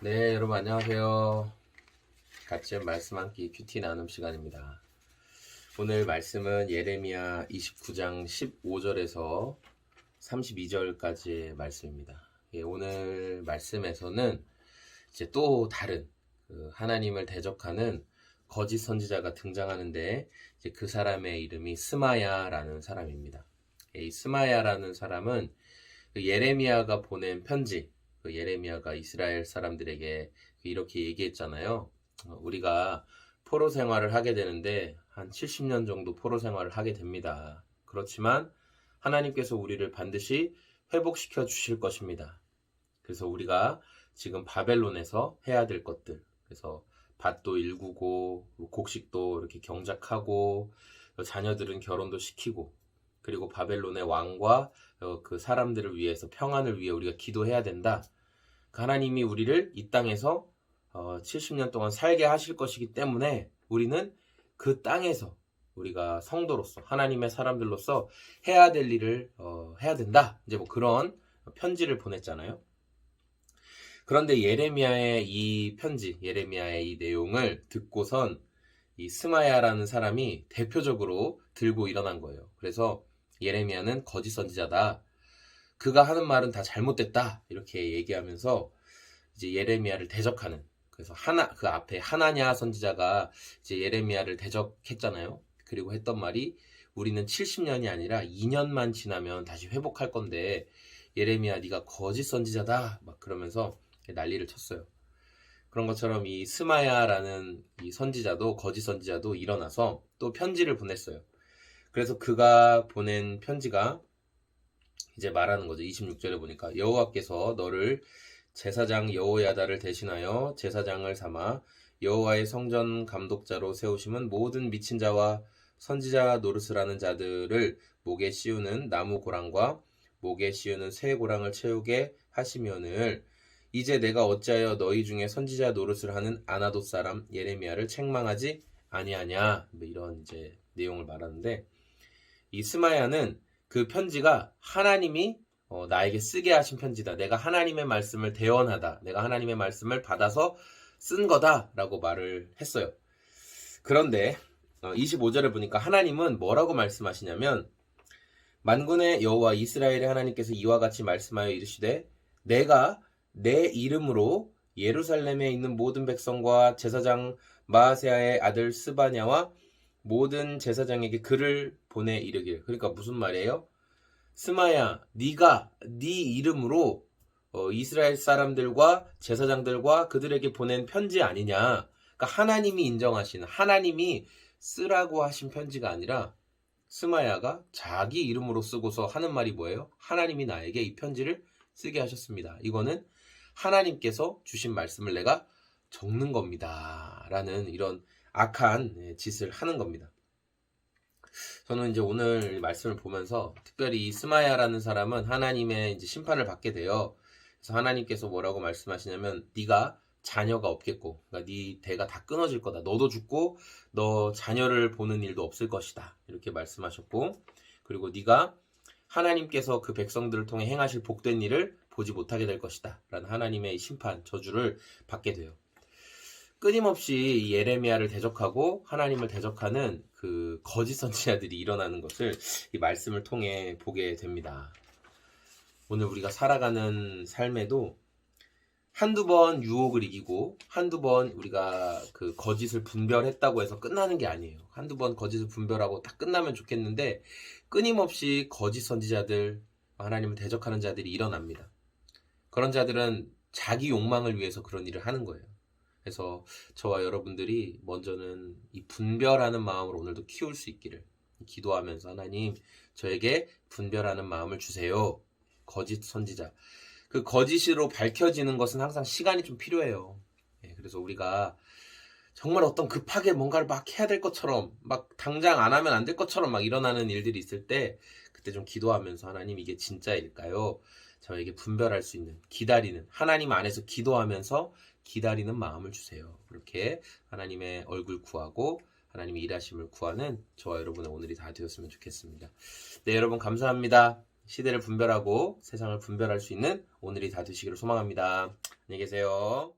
네, 여러분 안녕하세요. 같이 말씀 한끼 큐티 나눔 시간입니다. 오늘 말씀은 예레미야 29장 15절에서 32절까지의 말씀입니다. 예, 오늘 말씀에서는 이제 또 다른 그 하나님을 대적하는 거짓 선지자가 등장하는데 이제 그 사람의 이름이 스마야라는 사람입니다. 예, 이 스마야라는 사람은 그 예레미야가 보낸 편지, 그 예레미야가 이스라엘 사람들에게 이렇게 얘기했잖아요. 어, 우리가 포로 생활을 하게 되는데 한 70년 정도 포로 생활을 하게 됩니다. 그렇지만 하나님께서 우리를 반드시 회복시켜 주실 것입니다. 그래서 우리가 지금 바벨론에서 해야 될 것들, 그래서 밭도 일구고 곡식도 이렇게 경작하고 자녀들은 결혼도 시키고 그리고 바벨론의 왕과 어, 그 사람들을 위해서 평안을 위해 우리가 기도해야 된다. 그 하나님이 우리를 이 땅에서 어, 70년 동안 살게 하실 것이기 때문에 우리는 그 땅에서 우리가 성도로서 하나님의 사람들로서 해야 될 일을 어, 해야 된다. 이제 뭐 그런 편지를 보냈잖아요. 그런데 예레미야의 이 편지, 예레미야의 이 내용을 듣고선 이 스마야라는 사람이 대표적으로 들고 일어난 거예요. 그래서 예레미야는 거짓 선지자다. 그가 하는 말은 다 잘못됐다. 이렇게 얘기하면서 이제 예레미야를 대적하는 그래서 하나 그 앞에 하나냐 선지자가 이제 예레미야를 대적했잖아요. 그리고 했던 말이 우리는 70년이 아니라 2년만 지나면 다시 회복할 건데 예레미야 네가 거짓 선지자다 막 그러면서 난리를 쳤어요. 그런 것처럼 이 스마야라는 이 선지자도 거짓 선지자도 일어나서 또 편지를 보냈어요. 그래서 그가 보낸 편지가 이제 말하는 거죠. 26절에 보니까 여호와께서 너를 제사장 여호야다를 대신하여 제사장을 삼아 여호와의 성전 감독자로 세우심은 모든 미친 자와 선지자 노릇을 하는 자들을 목에 씌우는 나무 고랑과 목에 씌우는 새 고랑을 채우게 하시면을 이제 내가 어찌하여 너희 중에 선지자 노릇을 하는 아나돗 사람 예레미야를 책망하지 아니하냐 뭐 이런 이제 내용을 말하는데 이 스마야는 그 편지가 하나님이 어, 나에게 쓰게 하신 편지다. 내가 하나님의 말씀을 대언하다. 내가 하나님의 말씀을 받아서 쓴 거다라고 말을 했어요. 그런데 어, 25절에 보니까 하나님은 뭐라고 말씀하시냐면 만군의 여호와 이스라엘의 하나님께서 이와 같이 말씀하여 이르시되 내가 내 이름으로 예루살렘에 있는 모든 백성과 제사장 마아세아의 아들 스바냐와 모든 제사장에게 글을 보내 이르길. 그러니까 무슨 말이에요? 스마야, 네가 네 이름으로 어, 이스라엘 사람들과 제사장들과 그들에게 보낸 편지 아니냐? 그러니까 하나님이 인정하신 하나님이 쓰라고 하신 편지가 아니라 스마야가 자기 이름으로 쓰고서 하는 말이 뭐예요? 하나님이 나에게 이 편지를 쓰게 하셨습니다. 이거는 하나님께서 주신 말씀을 내가 적는 겁니다. 라는 이런 악한 예, 짓을 하는 겁니다. 저는 이제 오늘 말씀을 보면서 특별히 이 스마야라는 사람은 하나님의 이제 심판을 받게 돼요. 그래서 하나님께서 뭐라고 말씀하시냐면 네가 자녀가 없겠고, 그러니까 네 대가 다 끊어질 거다. 너도 죽고 너 자녀를 보는 일도 없을 것이다. 이렇게 말씀하셨고, 그리고 네가 하나님께서 그 백성들을 통해 행하실 복된 일을 보지 못하게 될 것이다. 라는 하나님의 심판, 저주를 받게 돼요. 끊임없이 예레미야를 대적하고 하나님을 대적하는 그 거짓 선지자들이 일어나는 것을 이 말씀을 통해 보게 됩니다. 오늘 우리가 살아가는 삶에도 한두 번 유혹을 이기고 한두 번 우리가 그 거짓을 분별했다고 해서 끝나는 게 아니에요. 한두 번 거짓을 분별하고 딱 끝나면 좋겠는데 끊임없이 거짓 선지자들, 하나님을 대적하는 자들이 일어납니다. 그런 자들은 자기 욕망을 위해서 그런 일을 하는 거예요. 그래서 저와 여러분들이 먼저는 이 분별하는 마음을 오늘도 키울 수 있기를 기도하면서 하나님 저에게 분별하는 마음을 주세요. 거짓 선지자. 그 거짓으로 밝혀지는 것은 항상 시간이 좀 필요해요. 예, 그래서 우리가 정말 어떤 급하게 뭔가를 막 해야 될 것처럼 막 당장 안 하면 안 될 것처럼 막 일어나는 일들이 있을 때 그때 좀 기도하면서 하나님 이게 진짜일까요? 저에게 분별할 수 있는 기다리는 하나님 안에서 기도하면서 기다리는 마음을 주세요. 그렇게 하나님의 얼굴 구하고 하나님의 일하심을 구하는 저와 여러분의 오늘이 다 되었으면 좋겠습니다. 네, 여러분 감사합니다. 시대를 분별하고 세상을 분별할 수 있는 오늘이 다 되시기를 소망합니다. 안녕히 계세요.